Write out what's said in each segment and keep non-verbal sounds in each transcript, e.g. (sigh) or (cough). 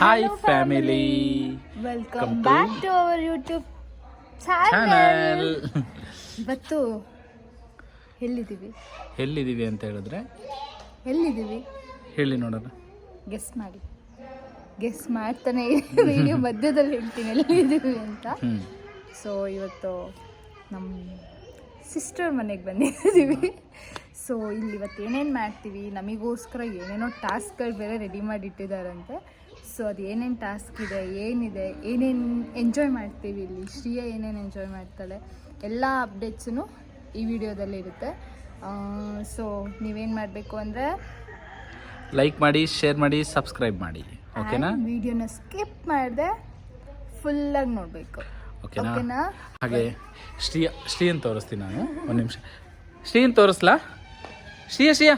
Hi family welcome back to our YouTube channel ಇವತ್ತು ಎಲ್ಲಿದ್ದೀವಿ? ಎಲ್ಲಿದ್ದೀವಿ ಅಂತ ಹೇಳಿದ್ರೆ? ಎಲ್ಲಿದ್ದೀವಿ? ಹೇಳಿ ನೋಡೋಣ. ಗೆಸ್ ಮಾಡಿ. ಗೆಸ್ ಮಾಡ್ತಾನೆ ವಿಡಿಯೋ (laughs) ಮಧ್ಯದಲ್ಲಿ ಹೇಳ್ತೀನಿ ಎಲ್ಲಿದ್ದೀವಿ ಅಂತ. ಸೊ ಇವತ್ತು ನಮ್ಮ ಸಿಸ್ಟರ್ ಮನೆಗೆ ಬಂದಿದ್ದೀವಿ. ಸೊ ಇಲ್ಲಿ ಇವತ್ತು ಏನೇನು ಮಾಡ್ತೀವಿ? ನಮಗೋಸ್ಕರ ಏನೇನೋ ಟಾಸ್ಕ್ಗಳು ಬೇರೆ ರೆಡಿ ಮಾಡಿ ಇಟ್ಟಿದ್ದಾರಂತೆ ಸೊ ಅದು ಏನೇನು ಟಾಸ್ಕ್ ಇದೆ ಏನಿದೆ ಏನೇನು ಎಂಜಾಯ್ ಮಾಡ್ತೀವಿ ಇಲ್ಲಿ ಶ್ರೀಯ ಏನೇನು ಎಂಜಾಯ್ ಮಾಡ್ತಾಳೆ ಎಲ್ಲ ಅಪ್ಡೇಟ್ಸೂ ಈ ವಿಡಿಯೋದಲ್ಲಿ ಇರುತ್ತೆ. ಸೊ ನೀವೇನು ಮಾಡಬೇಕು ಅಂದರೆ ಲೈಕ್ ಮಾಡಿ ಶೇರ್ ಮಾಡಿ ಸಬ್ಸ್ಕ್ರೈಬ್ ಮಾಡಿ. ಓಕೆನಾ ವಿಡಿಯೋನ ಸ್ಕಿಪ್ ಮಾಡಿದೆ ಫುಲ್ಲಾಗಿ ನೋಡಬೇಕು. ಓಕೆನಾ ಹಾಗೆ ಶ್ರೀ ಶ್ರೀಯನ್ನು ತೋರಿಸ್ತೀನಿ ನಾನು ಒಂದು ನಿಮಿಷ. ಶ್ರೀಯನ್ನು ತೋರಿಸ್ಲಾ? ಶ್ರೀಯ ಶ್ರೀಯ?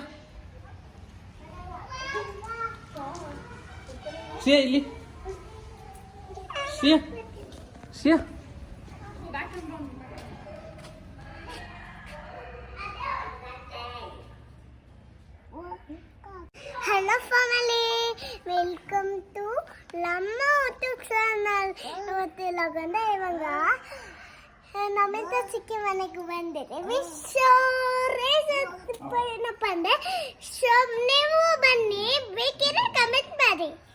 ಶ್ರೀಯ ಇಲ್ಲಿ ಸಿಯ Shriya hello family welcome to ನಮ್ಮ ಯೂಟ್ಯೂಬ್ ಚಾನಲ್ ಇವತ್ತು ಲಗಂದ ಇವಾಗ ನಮ್ಮಿಂದ ಸಿಕ್ಕಿ ಮನೆಗೆ ಬಂದಿದೆ. ವಿಶ್ವ ಏನಪ್ಪ ಅಂದ್ರೆ ಸೊ ನೀವು ಬನ್ನಿ. ಬೇಕಿದ್ರೆ ಕಮೆಂಟ್ ಮಾಡಿ.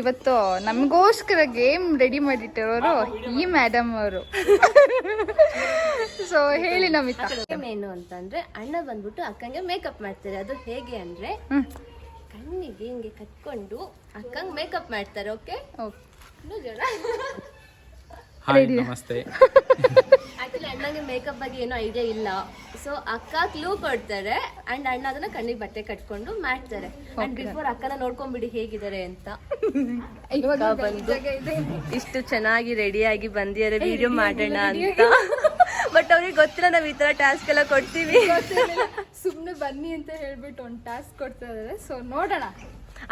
ಇವತ್ತು ನಮಗೋಸ್ಕರ ಗೇಮ್ ರೆಡಿ ಮಾಡಿಟ್ಟಿರೋರು ಈ ಮ್ಯಾಡಮ್ ಅವರು. ಸೊ ಹೇಳಿ ನಮಿತಾ. ಗೇಮ್ ಏನು ಅಂತಂದ್ರೆ ಅಣ್ಣ ಬಂದ್ಬಿಟ್ಟು ಅಕ್ಕಂಗೆ ಮೇಕಪ್ ಮಾಡ್ತಾರೆ. ಅದು ಹೇಗೆ ಅಂದ್ರೆ ಕಣ್ಣಿಗೆ ಹಿಂಗೆ ಕಟ್ಕೊಂಡು ಅಕ್ಕಂಗೆ ಮೇಕಪ್ ಮಾಡ್ತಾರೆ ಓಕೆ ಓಕೆ ಹಾಯ್ ನಮಸ್ತೆ. ಅಣ್ಣಂಗೆ ಮೇಕಪ್ ಬಗ್ಗೆ ಏನೋ ಐಡಿಯಾ ಇಲ್ಲ. ಸೊ ಅಕ್ಕ ಕ್ಲೂ ಕೊಡ್ತಾರೆ ಅಂಡ್ ಅಣ್ಣ ಅದನ್ನ ಕಣ್ಣಿಗೆ ಬಟ್ಟೆ ಕಟ್ಕೊಂಡು ಮಾಡ್ತಾರೆ. ಅಂಡ್ ಬಿಫೋರ್ ಅಕ್ಕನ ನೋಡ್ಕೊಂಡ್ಬಿಡಿ ಹೇಗಿದ್ದಾರೆ ಅಂತ. (laughs) ಇಷ್ಟು ಚೆನ್ನಾಗಿ ರೆಡಿಯಾಗಿ ಬಂದಿದ್ದಾರೆ ವಿಡಿಯೋ ಮಾಡೋಣ ಅಂತ. ಬಟ್ (laughs) ಅವ್ರಿಗೆ ಗೊತ್ತಿಲ್ಲ ನಾವ್ ಈ ತರ ಟಾಸ್ಕ್ ಎಲ್ಲ ಕೊಡ್ತೀವಿ. (laughs) ಸುಮ್ಮನೆ ಬನ್ನಿ ಅಂತ ಹೇಳ್ಬಿಟ್ಟು ಒಂದು ಟಾಸ್ಕ್ ಕೊಡ್ತಾ ಇದಾರೆ ಸೊ ನೋಡೋಣ.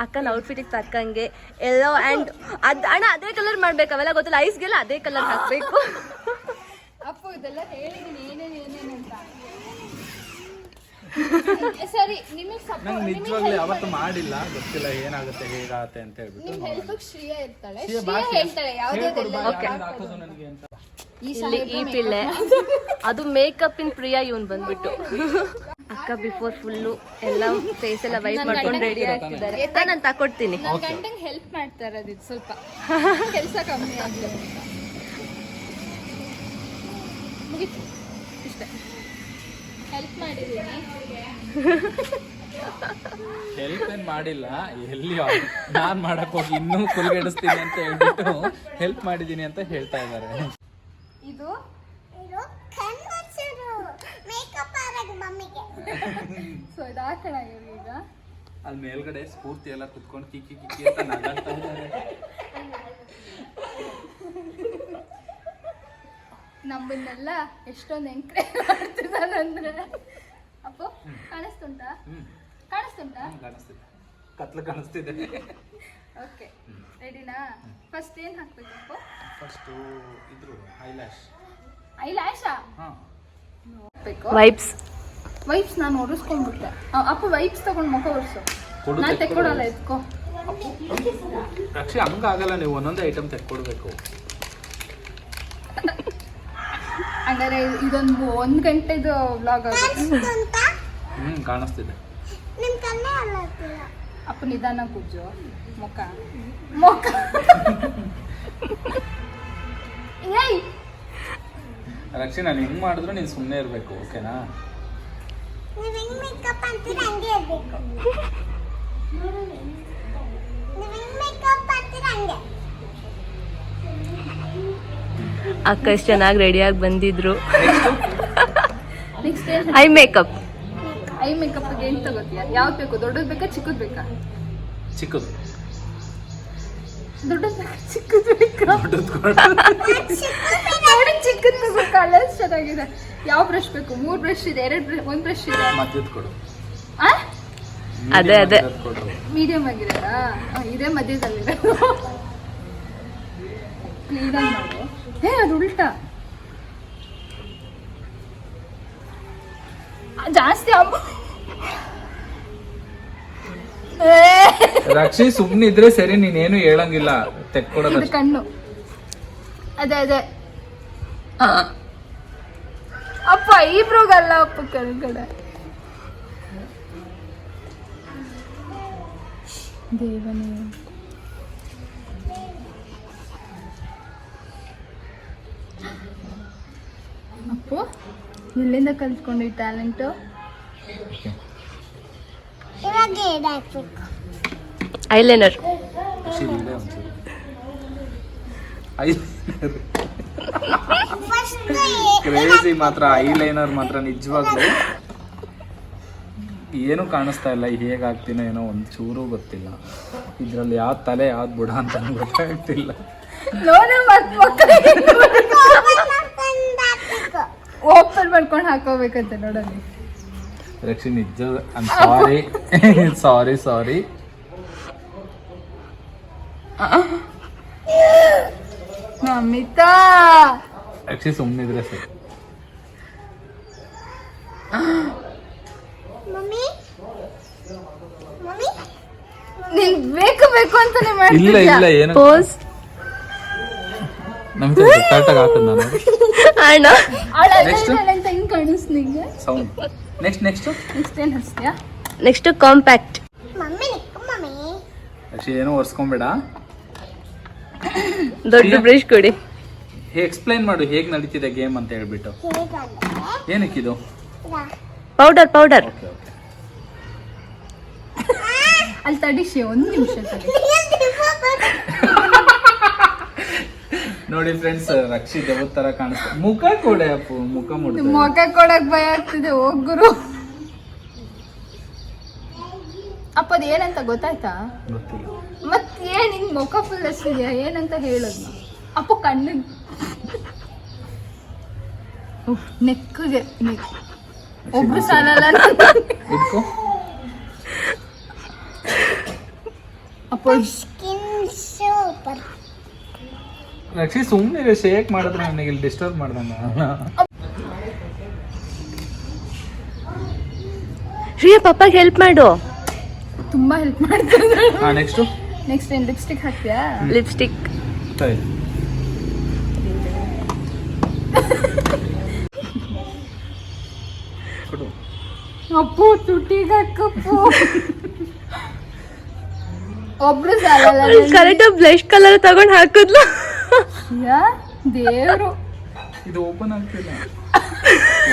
ಅಕ್ಕನ ಔಟ್ಫಿಟ್ ತಕ್ಕಂಗೆ ಎಲ್ಲೋ ಅಂಡ್ ಅದ್ ಅಣ್ಣ ಅದೇ ಕಲರ್ ಮಾಡ್ಬೇಕು. ಅವೆಲ್ಲ ಗೊತ್ತಿಲ್ಲ. ಐಸ್ಗೆಲ್ಲ ಅದೇ ಕಲರ್ ಹಾಕ್ಬೇಕು. ಅಪ್ಪು ಇದೆಲ್ಲ ಹೇಳಿದೀನಿ. ಏನೇನು ಏನೇನು ಅಂತ. (laughs) ಸರಿ ನಿಮಗೆ ನಂಗೆ ನಿಜವಾಗ್ಲೂ ಯಾವತ್ತು ಮಾಡಿಲ್ಲ. ಗೊತ್ತಿಲ್ಲ ಏನಾಗುತ್ತೆ ಹೇಗಾಗುತ್ತೆ ಅಂತ ಹೇಳ್ಬಿಟ್ಟು ನಿಮ್ ಹೆಲ್ಪ್ ಶ್ರೀಯ ಇರ್ತಾಳೆ. ಶ್ರೀಯ ಶ್ರೀಯ ಬಾಕಿ ಹೇಳ್ತಾಳೆ ಯಾವ್ದಾವ್ದೆಲ್ಲ ಹೆಂಗ್ ಹಾಕೋದು ನನಗೆ ಅಂತ. ಈ ಇಲ್ಲಿ ಈ ಪಿಳ್ಳೆ. (laughs) ಅದು ಮೇಕಪ್ ಇನ್ ಪ್ರಿಯಾ ಇವನ್ ಬಂದ್ಬಿಟ್ಟು. (laughs) ಅಕ್ಕ ಬಿಫೋರ್ ಫುಲ್ಲು ಎಲ್ಲ ಫೇಸ್ ಎಲ್ಲ ವೈಪ್ ಮಾಡ್ಕೊಂಡು ರೆಡಿ ಆಗ್ತಿದ್ದಾರೆ. ನಾನು ತಕೊಡ್ತೀನಿ. ನನ್ನ ಗಂಡಂಗೆ ಹೆಲ್ಪ್ ಮಾಡ್ತಾ ಇರೋದು ಇದು ಸ್ವಲ್ಪ. ಕೆಲಸ ಕಮ್ಮಿ ಆಗಲಿ ಅಂತ ಮುಗೀತು. ಹೆಲ್ಪ್ ಮಾಡಿದ್ದೀನಿ ಹೆಲ್ಪ್ ಏನ್ ಮಾಡಿಲ್ಲ. ಎಲ್ಲಿ ನಾನ್ ಮಾಡಕ್ ಹೋಗಿ ಇನ್ನೂ ಕುಲ್ಗೆಡಿಸ್ತೀನಿ ಅಂತ ಹೇಳ್ಬಿಟ್ಟು ಹೆಲ್ಪ್ ಮಾಡಿದೀನಿ ಅಂತ ಹೇಳ್ತಾ ಇದ್ದಾರೆ. ಇದು? ಸೊ ಇದು ಹಾಕೋಣ ಈಗ? ಅಲ್ಲಿ ಮೇಲ್ಗಡೆ ಸ್ಫೂರ್ತಿ ಎಲ್ಲ ಕುತ್ಕೊಂಡು ಕಿಕ್ಕಿ ಕಿಕ್ಕಿ ಅಂತ ನಗಾಡ್ತಾ ಇದ್ದಾರೆ. (laughs) ನಮ್ಮನ್ನೆಲ್ಲ ಎಷ್ಟೊಂದು ಎಂಕರೇಜ್ ಮಾಡ್ತಿದ್ದಾನಂದ್ರೆ. ಅಪ್ಪು ಕಾಣಿಸ್ತುಂಟಾ? ಕಾಣಿಸ್ತುಂಟಾ? ಕಾಣಿಸ್ತಿದೆ. ಕತ್ಲು ಕಾಣಿಸ್ತಿದೆ. ಓಕೆ ರೆಡಿನಾ? ಫಸ್ಟ್ ಏನು ಹಾಕ್ಬೇಕು ಅಪ್ಪು? ಫಸ್ಟು ಇದ್ರು ಐಲ್ಯಾಶ್ ಐ ಲ್ಯಾಶಾ ಹಾ. ಹಾಕ್ಬೇಕು ವೈಪ್ಸ್ ವೈಪ್ಸ್ ನಾನು ಒರೆಸ್ಕೊಂಡ್ಬಿಟ್ಟೆ. ಅಪ್ಪ ವೈಪ್ಸ್ ತಗೊಂಡು ಮುಖ ಒರೆಸು. ನಾನು ತೆಕ್ಕೊಡು. ತೆಕ್ಕೊಡಲ್ಲ ಎತ್ಕೋ. ರಕ್ಷೆ ಹಂಗಾಗಲ್ಲ ನೀವು ಒಂದೊಂದೇ ಐಟಮ್ ತೆಕ್ಕೊಡ್ಬೇಕು. ಹಂಗಾರೆ ಇದೊಂದು ಒಂದು ಗಂಟೆದು ವ್ಲಾಗ್ ಆಗುತ್ತೆ ಅಂತ ಹ್ಮ್ ಕಾಣಿಸ್ತಿದೆ. ಅಪ್ಪ ನಿಧಾನ ಕುಜ್ಜು ಮುಖ. ಮುಖ. ಏಯ್! ರಕ್ಷೆ ನಾನು ಹೆಂಗ್ ಮಾಡಿದ್ರು ನೀನು ಸುಮ್ಮನೆ ಇರಬೇಕು ಓಕೆನಾ? ನೀವ್ ಅಕ್ಕ ಎಷ್ಟು ಚೆನ್ನಾಗಿ ರೆಡಿಯಾಗಿ ಬಂದಿದ್ರು. ಐ ಮೇಕಪ್ ಐ ಮೇಕಪ್ಗೆ ಏನು ತಗೋತೀಯ? ಯಾವ್ದು ಬೇಕು? ದೊಡ್ಡದು ಬೇಕಾ ಚಿಕ್ಕದು ಬೇಕಾ? ಚಿಕ್ಕದು. ದೊಡ್ಡದು ಬೇಕಾ ಚಿಕ್ಕದು ಬೇಕಾ? ನೋಡಿ ಚಿಕ್ಕದು ತಗೋ ಕಲರ್ಸ್ ಚೆನ್ನಾಗಿದೆ. ಯಾವ ಬ್ರಷ್ ಬೇಕು? ಮೂರು ಬ್ರಷ್ ಇದೆ ಎರಡು ಒಂದು ಬ್ರಷ್ ಇದೆ. ಮಧ್ಯದ ಕೊಡು. ಆ? ಅದೇ, ಅದೇ. ಕೊಡು. ಮೀಡಿಯಂ ಆಗಿರೋದಾ? ಆ, ಇದೇ ಮಧ್ಯದಲ್ಲಿದೆ ಕ್ಲೀನಾಗಿ (laughs) ಮಾಡು ಹೇ ಅದು ಉಲ್ಟಾ. ಜಾಸ್ತಿ ಅಮ್ಮ. ರಕ್ಷಿ ಸುಮ್ನಿದ್ರೆ ಸರಿ ನೀನೇನು ಹೇಳಂಗಿಲ್ಲ. ತೆಕ್ಕೊಡೋದು ಇದು ಕಣ್ಣು. ಅದೇ ಅದೇ. ಆ. ಅಪ್ಪ ಐಬ್ರೋಗಲ್ಲ ಅಪ್ಪ ಕೆಳಗಡೆ. ದೇವನೇ. ಅಪ್ಪು ಎಲ್ಲಿಂದ ಕಲ್ತ್ಕೊಂಡು ಈ ಟ್ಯಾಲೆಂಟು ಇವಾಗ ಐಲೈನರ್ ಕ್ರೇಜಿ ಮಾತ್ರ ಐಲೈನರ್ ಮಾತ್ರ ನಿಜವಾಗ್ಲೂ. ಏನು ಕಾಣಿಸ್ತಾ ಇಲ್ಲ ಹೇಗಾಗ್ತೀನೋ ಏನೋ ಒಂದು ಚೂರು ಗೊತ್ತಿಲ್ಲ. ಇದ್ರಲ್ಲಿ ಯಾವ ತಲೆ ಯಾವ್ದು ಬುಡ ಅಂತ ಗೊತ್ತಾಗ್ತಿಲ್ಲ ನೋಡ ಮತ್ ಮಾಡ್ಕೊಂಡು ಹಾಕ್ಬೇಕು ಓಪನ್ ಮಾಡ್ಕೊಂಡು ಹಾಕೋಬೇಕಂತೆ ನೋಡಲ್ಲಿ. ರಕ್ಷಿ ನಿಜ ಸಾರಿ ಸಾರಿ ಸಾರಿ ನಮಿತಾ ರಕ್ಷಿ ಸುಮ್ಮನಿದ್ರೆ ಸರಿ. ಮಮ್ಮಿ? ಮಮ್ಮಿ? ನೀನ್ ಬೇಕು ಬೇಕು ಅಂತಾನೆ ಇಲ್ಲ ಮಾಡ್ತಿದ್ಯಾ? ಇಲ್ಲ ಏನು ಪೋಸ್ ನಮ್ಗೆ ಕರೆಕ್ಟಾಗಿ ಹಾಕದ್ ನಾನು. ಅಣ್ಣ. ಸೌಂಡ್ ನೆಕ್ಸ್ಟ್ ನೆಕ್ಸ್ಟ್ ನೆಕ್ಸ್ಟ್ ಏನ್ ಹಚ್ತೀಯಾ? ನೆಕ್ಸ್ಟ್ ಕಾಂಪ್ಯಾಕ್ಟ್ ಮಮ್ಮಿ ಏನೋ ಒರ್ಸ್ಕೊಂಬೇಡ. ದೊಡ್ಡ ಬ್ರಷ್ ಕೊಡಿ. ಎಕ್ಸ್ಪ್ಲೈನ್ ಮಾಡು ಹೇಗ್ ನಡೀತಿದೆ ಗೇಮ್ ಅಂತ ಹೇಳ್ಬಿಟ್ಟು. ಏನಕ್ಕಿದು ಪೌಡರ್ ಪೌಡರ್ ಅಲ್ಲಿ ತಡಿಸಿ ಒಂದ್ ನಿಮಿಷ ತಡಿ (laughs) ನೋಡಿ ಫ್ರೆಂಡ್ಸ್ ರಕ್ಷಿ ದೇವದ ತರ ಕಾಣಿಸ್ತಾ ಮುಖ ಕೊಡೆ ಅಪ್ಪು ಮುಖ ಮುಡ ಮೊಕ ಕೊಡಕ್ ಭಯ ಆಗ್ತಿದೆ ಹೋಗ್ಗುರು ಅಪ್ಪ ಅದ್ ಏನಂತ ಗೊತ್ತಾಯ್ತಾ? ಗೊತ್ತಿಲ್ಲ. ಮತ್ ಏನ್ ಹಿಂಗ್ ಮುಖ ಫುಲ್ ಎಷ್ಟಿದ್ಯಾ ಏನಂತ ಹೇಳೋದು? ಅಪ್ಪ ಕಣ್ಣಿಗೆ ನೆಕ್ಕಿಗೆ ನೆಕ್ ಒಬ್ರು ಸಾಲಲ್ಲ ಅಪ್ಪ ಸ್ಕಿನ್ ಸೂಪರ್ ರಕ್ಷಿ ಸುಮ್ಮನೆ ಶೇಕ್ ಮಾಡಿದ್ರೆ ನನಗೆ ಇಲ್ಲಿ ಡಿಸ್ಟರ್ಬ್ ಮಾಡ್ದಂಗ. ಶ್ರೀಯ ಪಪ್ಪಾಗೆ ಹೆಲ್ಪ್ ಮಾಡು. ತುಂಬಾ ಹೆಲ್ಪ್ ಮಾಡ್ತಾರೆ ಹಾ ನೆಕ್ಸ್ಟು ನೆಕ್ಸ್ಟ್ ಏನ್ ಲಿಪ್ಸ್ಟಿಕ್ ಹಾಕ್ತೀಯಾ? ಲಿಪ್ಸ್ಟಿಕ್ ಸರಿ. ಅಪ್ಪು ತುಟಿಗ ಕಪ್ಪು. ಒಬ್ರು ಸಾಲಲ್ಲ ಕರೆಕ್ಟ್ ಬ್ಲಶ್ ಕಲರ್ ತಗೊಂಡ್ ಹಾಕಿದ್ಲು. ಯಾ? ದೇವ್ರು. ಇದು ಓಪನ್ ಆಗ್ತಿಲ್ಲ.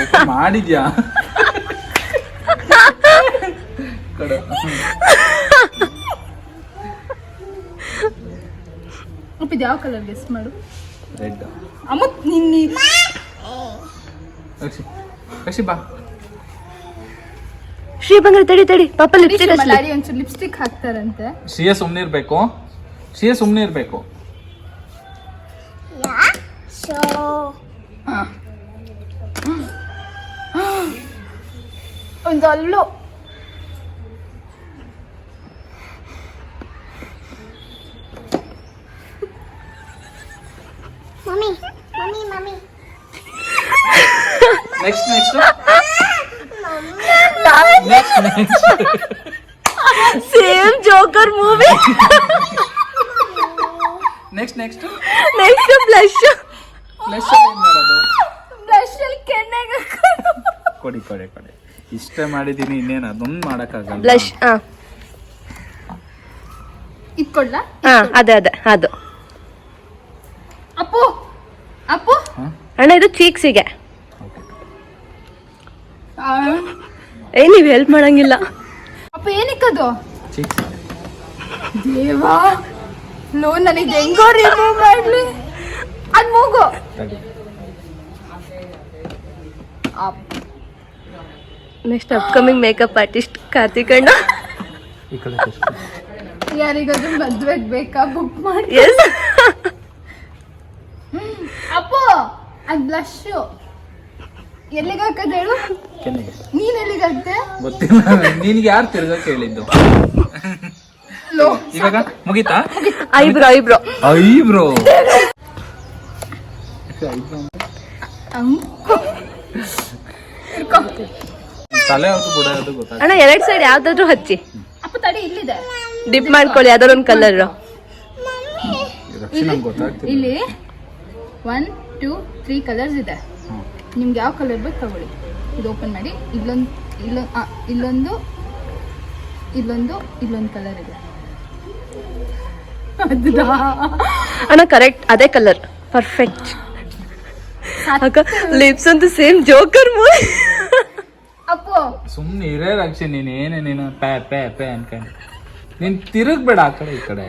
ಓಪನ್ ಮಾಡಿದ್ಯಾ? ಕಡೆ. ಅಪ್ಪ ಇದು ಯಾವ ಕಲರ್ ಗೆಸ್ ಮಾಡು. ರೆಡ್ ಅಮ್ಮ ನಿನ್ನಿ ಅಕ್ಷಿ ಅಕ್ಷಿ ಬಾ. ಶ್ರೀ ಬಂದ್ರೆ ತಡಿ ತಡಿ. ಪಾಪ ಲಿಪ್ಸ್ಟಿಕ್ ಒಂಚೂರು ಲಿಪ್ಸ್ಟಿಕ್ ಹಾಕ್ತಾರಂತೆ. ಶ್ರೀಯ ಸುಮ್ಮನೆ ಇರ್ಬೇಕು. ಶ್ರೀಯ ಸುಮ್ಮನೆ ಇರ್ಬೇಕು. ಒಂದು ಅಲ್ಲು mummy mummy mummy next next next next same joker movie next next next blush plus ಏನ್ ಮಾಡೋದು? ಬ್ಲಶ್ ಅಲ್ಲಿ ಕೆನ್ನೆಗೆ ಕೊಡಿ ಕೊಡಿ ಕೊಡಿ. ಇಷ್ಟ ಮಾಡಿದೀನಿ ಇನ್ನೇನು ಅದೊಂದು ಮಾಡೋಕ್ಕಾಗಲ್ಲ. ಬ್ಲಶ್ ಹಾ ಇಟ್ಕೊಡ್ಲಾ ಹಾ ಅದೇ ಅದೇ ಅದು. ಅಪ್ಪು ಅಪ್ಪು. ಅಣ್ಣ ಇದು ಚೀಕ್ಸಿಗೆ. ಆ, ಏ ನೀವ್ ಹೆಲ್ಪ್ ಮಾಡಂಗಿಲ್ಲ. ಅಪ್ಪ ಏನಕ್ಕದು? ಚಿಕ್ಸ್ ದೇವಾ ನೋ ನನಗೆ ಹೆಂಗೋ ರಿಮೂವ್ ಮಾಡ್ಲಿ ಅದ್ ಮೂಗು ತಡಿ. Next upcoming makeup artist Karthik ಅಣ್ಣ ಯಾರಿಗಾದ್ರೂ ಮದ್ವೆಗ್ ಬೇಕಾ ಬುಕ್ ಮಾಡಿ ಎಸ್ ಅಪ್ಪು ಅದ್ ಬ್ಲಶ್ ಎಲ್ಲಿಗೆ ಹಾಕದ್ ಹೇಳು. ನೀನ್ ಎಲ್ಲಿಗೆ ಹಾಕ್ದೆ? ಗೊತ್ತಿಲ್ಲ. ನಿನ್ಗೆ ಯಾರು ತಿರ್ಗ ಹೇಳಿದ್ದು ಇವಾಗ ಮುಗೀತಾ? Eyebrow eyebrow. ಐ ಬ್ರೋ ತಲೆ ಗೊತ್ತಾಗ ಅಣ್ಣ ಎರಡ್ ಸೈಡ್ ಯಾವ್ದಾದ್ರು ಹಚ್ಚಿ. ಅಪ್ಪ ತಡಿ ಇಲ್ಲಿದೆ. ಡಿಪ್ ಮಾಡ್ಕೊಳ್ಳಿ ಯಾವ್ದಾದ್ರು ಒಂದು ಕಲರ್ ಗೊತ್ತಾಗ್ತಿಲ್ಲ. ಇಲ್ಲಿ ಒನ್ ಟೂ ತ್ರೀ ಕಲರ್ಸ್ ಇದೆ. ನಿಮ್ಗೆ ಯಾವ ಕಲರ್ ಬೇಕು ತಗೊಳ್ಳಿ. ಇದು ಓಪನ್ ಮಾಡಿ ಇಲ್ಲೊಂದು ಇಲ್ಲೊಂದು ಇಲ್ಲೊಂದು ಇಲ್ಲೊಂದು ಇಲ್ಲೊಂದು ಕಲರ್ ಇದೆ? ಅಣ್ಣ ಕರೆಕ್ಟ್ ಅದೇ ಕಲರ್ ಪರ್ಫೆಕ್ಟ್ ಅಕ್ಕ ಲಿಪ್ಸ್ ಅಂತೂ ಸೇಮ್ ಜೋಕರ್ ಮೂವಿ ಸುಮ್ನೆ ಇರೇ ರಕ್ಷಿ ನೀನ್ ಏನೇ ನೀನು ಪ್ಯಾ ಪ್ಯಾ ಪ್ಯಾ ಅನ್ಕೊಂಡು. ನೀನ್ ತಿರುಗ್ಬೇಡ ಆ ಕಡೆ ಈ ಕಡೆ.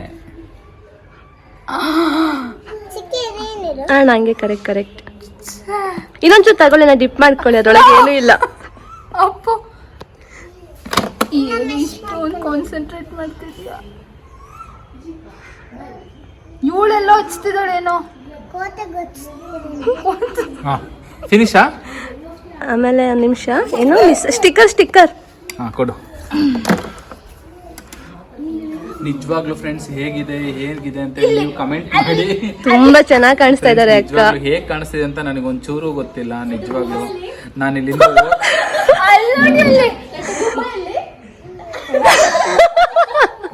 ಅಣ್ಣ ಹಂಗೆ ಕರೆಕ್ಟ್ ಕರೆಕ್ಟ್ ಇನ್ನೊಂಚೂರು ತಗೊಳ್ಳಿ ನಾ ಡಿಪ್ ಮಾಡ್ಕೊಳ್ಳಿ ಅದ್ರೊಳಗೆ ಏನೂ ಇಲ್ಲ. ಅಪ್ಪ ಏನು ಇಷ್ಟೊಂದು ಕಾನ್ಸಂಟ್ರೇಟ್ ಮಾಡ್ತಿದ್ಯಾ? ಇವಳೆಲ್ಲ ಹಚ್ತಿದ್ದಾಳೇನೋ? ಫಿನಿಶಾ ಆಮೇಲೆ ಒಂದು ನಿಮಿಷ. ಏನು ಮಿಸ್ ಸ್ಟಿಕ್ಕರ್ ಸ್ಟಿಕ್ಕರ್ ಹಾ ಕೊಡು. ನಿಜವಾಗ್ಲೂ ಫ್ರೆಂಡ್ಸ್ ಹೇಗಿದೆ ಹೇಗಿದೆ ಅಂತ ನೀವು ಕಮೆಂಟ್ ಮಾಡಿ. ತುಂಬಾ ಚೆನ್ನಾಗಿ ಕಾಣಿಸ್ತಾ ಇದ್ದಾರೆ ಅಕ್ಕ. ನಿಜವಾಗ್ಲೂ ಹೇಗ್ ಕಾಣಿಸ್ತಿದೆ ಅಂತ ನನಗೆ ಒಂಚೂರು ಗೊತ್ತಿಲ್ಲ ನಿಜವಾಗ್ಲೂ. ನಾನು ಇಲ್ಲಿಂದ ಹೋ-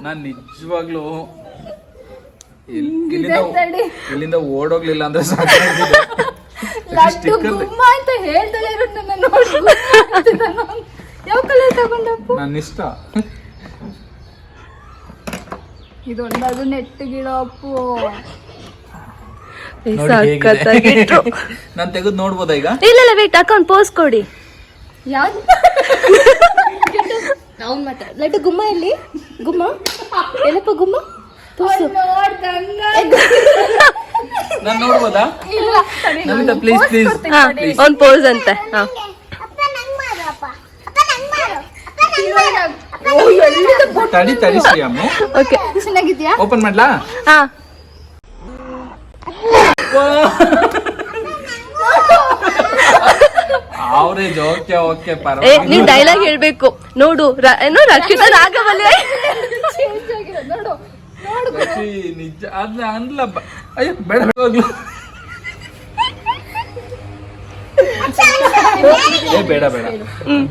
ನಾನ್ ನಿಜವಾಗ್ಲೂ ಇಲ್- ಇಲ್ಲಿಂದ ಇಲ್ಲಿಂದ ಓಡೋಗ್ಲಿಲ್ಲ ಅಂದ್ರೆ ಸಾಕಾಗಿದೆ ಲಡ್ಡು ಗುಮ್ಮ ಅಂತ ಹೇಳ್ದಲೇ ಇರೋದು ನನ್ನ ನೋಡಿ. ಯಾವ ಕಲರ್ ತಗೊಂಡಪ್ಪ? ನನ್ನ ಇಷ್ಟ. ಇದೊಂದು ಅದು ನೆಟ್ಟಗಿಡ ಅಪ್ಪು ಸಖತ್ತಾಗಿಟ್ರು ನಾನು ತೆಗೆದು ನೋಡ್ಬೋದಾ ಈಗ? ಇಲ್ಲ ಇಲ್ಲ ವೇಟ್ ಅಕೌಂಟ್ ಪೋಸ್ ಕೊಡಿ. ಯಾವ್ದು? ಅವ್ನು ಮಾತ್ರ ಲಡ್ಡು ಗುಮ್ಮ ಎಲ್ಲಿ? ಗುಮ್ಮ? ಎಲ್ಲಪ್ಪ ಗುಮ್ಮ? ತೋರ್ಸು. ನಾನು ನೋಡ್ಬೋದಾ? ನಮಿತಾ ಪ್ಲೀಸ್ ಪ್ಲೀಸ್ ಒಂದು ಪೋಸ್ ಅಂತ. ಹಾ. ಅಪ್ಪ ನಂಗ್ ಮಾಡು ಅಪ್ಪ. ಅಪ್ಪ ನಂಗ್ ಮಾಡು. ಅಪ್ಪ ನಂಗ್ ಮಾಡು. ತಡಿ ತಡಿ ಶ್ರೀಯಮ್ಮು ಓಕೆ ಚೆನ್ನಾಗಿದ್ಯಾ? ಓಪನ್ ಮಾಡ್ಲಾ? ಹಾ. ಓಕೆ ಓಕೆ ಪರವಾಗಿಲ್ಲ. ಡೈಲಾಗ್ ಹೇಳ್ಬೇಕು. ನೋಡು ಏನು ರಕ್ಷಿತಾ (laughs) ರಾಗವಲ್ಲೇ ಚೇಂಜ್ ಆಗಿದೆ. ನೋಡು ನೋಡು. ನಿಜ ಅದ್ ಅನ್ಲ ಬ- ಅಯ್ಯೋ ಬೇಡ ಬೇಡ ಹೋಗ್ಲು. ಏ ಬೇಡ ಬೇಡ.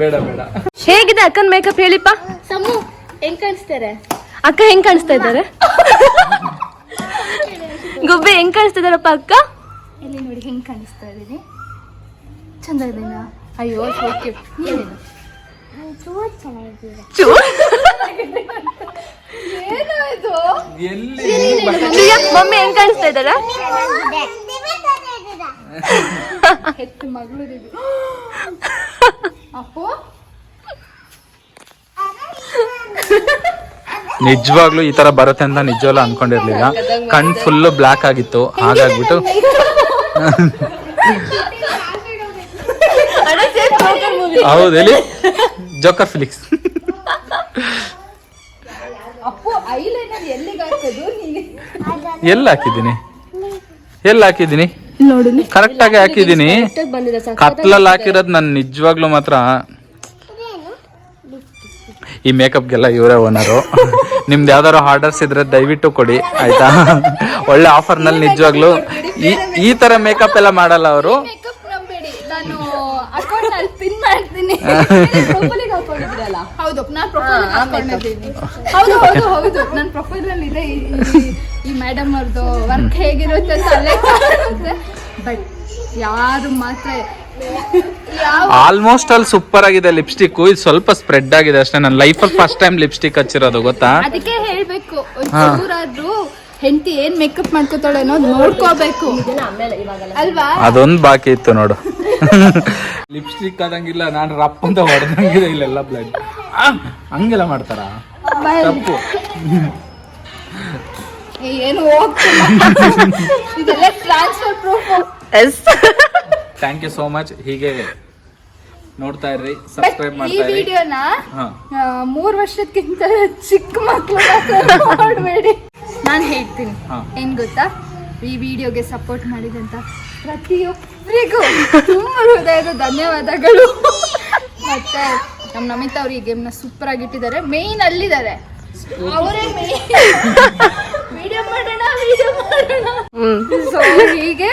ಬೇಡ ಬೇಡ. ಹೇಗಿದೆ ಅಕ್ಕನ ಮೇಕಪ್ ಹೇಳಿಪ್ಪ? ಸಮು ಹೆಂಗ್ ಕಾಣಿಸ್ತಾರೆ ಅಕ್ಕ ಹೆಂಗ್ ಕಾಣಿಸ್ತಾ ಇದ್ದಾರೆ? ಗೊಬ್ಬೆ ಹೆಂಗ್ ಕಾಣಿಸ್ತಾ ಇದಾರಪ್ಪ ಅಕ್ಕ? ಇಲ್ಲಿ ನೋಡಿ ಹೆಂಗ್ ಕಾಣಿಸ್ತಾ ಇದ್ದೀನಿ. ಚಂದ ಇದೀನಾ ಅಯ್ಯೋ ಓಕೆ ತುಂಬಾ ಚೆನ್ನಾಗಿದೆ ಎಲ್ಲಿ? ಮಮ್ಮಿ ಹೆಂಗ್ ಕಾಣಿಸ್ತಾ ಇದ್ದಾರ ಹೆತ್ತು ಮಗಳು ಅಪ್ಪು? ನಿಜವಾಗ್ಲೂ ಈ ತರ ಬರುತ್ತೆ ಅಂತ ನಿಜವಲ್ಲ ಅನ್ಕೊಂಡಿರ್ಲಿಲ್ಲ. ಕಣ್ ಫುಲ್ ಬ್ಲಾಕ್ ಆಗಿತ್ತು. ಹಾಗಾಗ್ಬಿಟ್ಟು ಹೌದು ಹೇಳಿ ಜೋಕರ್ ಫಿಲಿಕ್ಸ್ ಅಪ್ಪು ಐಲೈನರ್ ಎಲ್ಲಿಗೆ ಹಾಕೋದು ನೀನು ಎಲ್ಲಿ ಹಾಕಿದ್ದೀನಿ? ಎಲ್ಲಿ ಹಾಕಿದ್ದೀನಿ? ಕರೆಕ್ಟ್ ಆಗಿ ಹಾಕಿದ್ದೀನಿ. ಕತ್ಲಲ್ಲಿ ಹಾಕಿರೋದು ನಾನು ನಿಜವಾಗ್ಲೂ ಮಾತ್ರ. ಈ ಮೇಕಪ್ಗೆಲ್ಲ ಇವರೇ ಓನರು. ನಿಮ್ದು ಯಾವ್ದಾದ್ರು ಆರ್ಡರ್ಸ್ ಇದ್ರೆ ದಯವಿಟ್ಟು ಕೊಡಿ, ಆಯ್ತಾ? ಒಳ್ಳೆ ಆಫರ್ನಲ್ಲಿ ನಿಜವಾಗ್ಲೂ ಈ ಈ ತರ ಮೇಕಪ್ ಎಲ್ಲ ಮಾಡಲ್ಲ ಅವರು. ಮೇಕಪ್ ನಂಬೇಡಿ ನಾನು ಅಕೌಂಟ್ ಅಲ್ಲಿ ಪಿನ್ ಮಾಡ್ತೀನಿ ಹೌದು ನಾನು ಪ್ರೊಫೈಲ್ ಹಾಕೊಂಡಿದ್ದೀನಿ. ಹೌದು ಹೌದು ಹೌದು. ನನ್ನ ಪ್ರೊಫೈಲ್ ಅಲ್ಲಿ ಇದೆ ಈ- ಈ- ಈ ಮೇಡಮ್ ಅವ್ರದ್ದು ವರ್ಕ್ ಹೇಗಿರುತ್ತೆ ಅಂತ ಅಲ್ಲೇ ಬಟ್ ಯಾರು ಮಾತ್ರ ಆಲ್ಮೋಸ್ಟ್ ಅಲ್ಲಿ ಸೂಪರ್ ಆಗಿದೆ ಲಿಪ್ಸ್ಟಿಕ್ ಇದು ಸ್ವಲ್ಪ ಸ್ಪ್ರೆಡ್ ಆಗಿದೆ ಅಷ್ಟೇ. ನನ್ನ ಲೈಫಲ್ಲಿ ಫಸ್ಟ್ ಟೈಮ್ ಲಿಪ್ಸ್ಟಿಕ್ ಹಚ್ಚಿರೋದು ಗೊತ್ತಾ? ಅದಕ್ಕೆ ಹೇಳ್ಬೇಕು. ಹೆಂಡತಿ ಏನ್ ಮೇಕಪ್ ಮಾಡ್ಕೋತಾಳೆ ಅನ್ನೋದು ನೋಡ್ಕೋಬೇಕು. ಅಲ್ವಾ? ಅದೊಂದು ಬಾಕಿ ಇತ್ತು ನೋಡು. ಲಿಪ್ಸ್ಟಿಕ್ ಆದಂಗಿಲ್ಲ ನಾನು ರಪ್ಪ ಅಂತ ಹೊಡೆದಂಗಿದೆ ಇಲ್ಲೆಲ್ಲ ಬ್ಲಡ್ ಹಂಗೆಲ್ಲ ಮಾಡ್ತಾರ? ತಪ್ಪು. ಏನು ಇದೆಲ್ಲ transfer proof yes. Thank you so much ಹೀಗೆ ನೋಡ್ತಾ ಇರ್ರಿ ಸಬ್ಸ್ಕ್ರೈಬ್ ಈ ಮಾಡ್ತಾ ಇರಿ ವಿಡಿಯೋನ ಹಾ. ಮೂರ್ ವರ್ಷಕ್ಕಿಂತ ಚಿಕ್ಕ ಮಕ್ಕಳು ಮಾಡಬೇಡಿ ನಾನು ಹೇಳ್ತೀನಿ. ಹಾ. ಏನ್ ಗೊತ್ತಾ? ಈ ವಿಡಿಯೋಗೆ ಸಪೋರ್ಟ್ ಮಾಡಿದಂತ ಪ್ರತಿಯೊಬ್ಬರಿಗೂ ತುಂಬ ಹೃದಯದ ಧನ್ಯವಾದಗಳು. ಮತ್ತೆ ನಮ್ಮ ನಮಿತಾ ಅವರು ಈ ಗೇಮ್ನ ಸೂಪರ್ ಆಗಿ ಇಟ್ಟಿದ್ದಾರೆ. ಮೇಯ್ನ್ ಅಲ್ಲಿದ್ದಾರೆ. ಅವರೇ ವಿಡಿಯೋ ಮಾಡೋಣ ವಿಡಿಯೋ ಮಾಡೋಣ. ಸೊ ಹೀಗೆ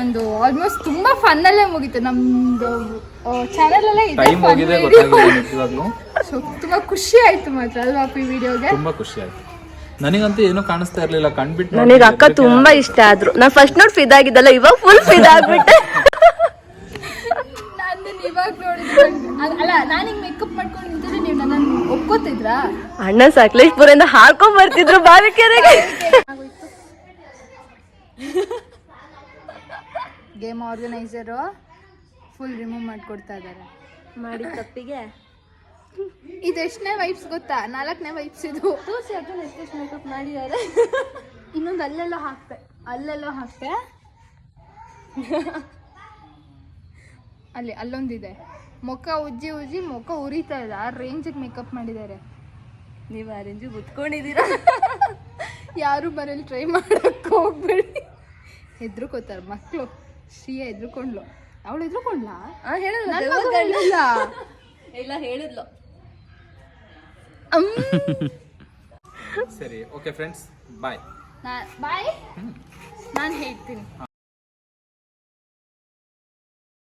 ಒಂದು ಆಲ್ಮೋಸ್ಟ್ ತುಂಬಾ ಫನ್ ಅಲ್ಲೇ ಮುಗೀತು. ನಮ್ದು ಚಾನಲ್ ಅಲ್ಲೇ ಇದೆ ಸೊ ತುಂಬಾ ಖುಷಿ ಆಯ್ತು ಮಾತ್ರ ಅಲ್ವಾ ಈ ವಿಡಿಯೋಗೆ ತುಂಬಾ ಖುಷಿ ಆಯ್ತು. ನನಗಂತೂ ಏನೂ ಕಾಣಿಸ್ತಾ ಇರ್ಲಿಲ್ಲ ಕಣ್ಬಿಟ್ಟು ನನಗೆ ಅಕ್ಕ ತುಂಬಾ ಇಷ್ಟ ಆದ್ರು. ನಾ ಫಸ್ಟ್ ನೋಡ್ ಫಿದ ಆಗಿದ್ದಲ್ಲ ಇವಾಗ ಫುಲ್ ಫಿದಾಗ್ಬಿಟ್ಟೆ ನಾನು ಇವಾಗ ನೋಡಿದ್ರೆ ನಂಗ್- ಅಲ್ಲ ನಾನು ಹಿಂಗ್ ಮೇಕಪ್ ಮಾಡ್ಕೊಂಡು ನಿಂತಿದ್ರೆ ನೀವು ನನ್ನನ್ನು ಒಪ್ಕೋತಿದ್ರಾ? ಅಣ್ಣ ಸಕಲೇಶ್ಪುರಿಂದ ಹಾರ್ಕೊಂಡ್ ಬರ್ತಿದ್ರು ಬಾವಿಕೆರೆಗೆ ಗೇಮ್ ಆರ್ಗನೈಸರು ಫುಲ್ ರಿಮೂವ್ ಮಾಡ್ಕೊಡ್ತಾ ಇದ್ದಾರೆ ಮಾಡಿ ತಪ್ಪಿಗೆ? ಇದು ಎಷ್ಟನೇ ವೈಪ್ಸ್ ಗೊತ್ತಾ? ನಾಲ್ಕನೇ ವೈಪ್ಸ್ ಇದು. ತೋರಿಸಿ ಅದನ್ನ ಎಷ್ಟೆಷ್ಟು ಮೇಕಪ್ ಮಾಡಿದ್ದಾರೆ ಇನ್ನೊಂದು ಅಲ್ಲೆಲ್ಲೋ ಹಾಕ್ತೆ. ಅಲ್ಲೆಲ್ಲೋ ಹಾಕ್ತೆ. ಅಲ್ಲಿ ಅಲ್ಲೊಂದಿದೆ. ಮುಖ ಉಜ್ಜಿ ಉಜ್ಜಿ ಮುಖ ಉರಿತಾ ಇದೆ. ಆ ರೇಂಜಿಗೆ ಮೇಕಪ್ ಮಾಡಿದ್ದಾರೆ ನೀವು ಆ ರೇಂಜಿಗೆ ಉತ್ಕೊಂಡಿದ್ದೀರ? ಯಾರು ಬರಲಿ ಟ್ರೈ ಮಾಡಕ್ಕೆ ಹೋಗ್ಬೇಡಿ. ಹೆದ್ರುಕೋತಾರೆ ಮಕ್ಕಳು ಶ್ರೀಯ ಹೆದ್ರುಕೊಂಡ್ಲು ಅವಳು ಹೆದ್ರುಕೊಂಡ್ಲಾ ಆ ಹೇಳಲ್ಲ ಹೇಳಿದ್ಲು. ಸರಿ ಓಕೆ ಫ್ರೆಂಡ್ಸ್ ಬಾಯ್ ಬಾಯ್ ನಾನು ಹೇಳ್ತೀನಿ.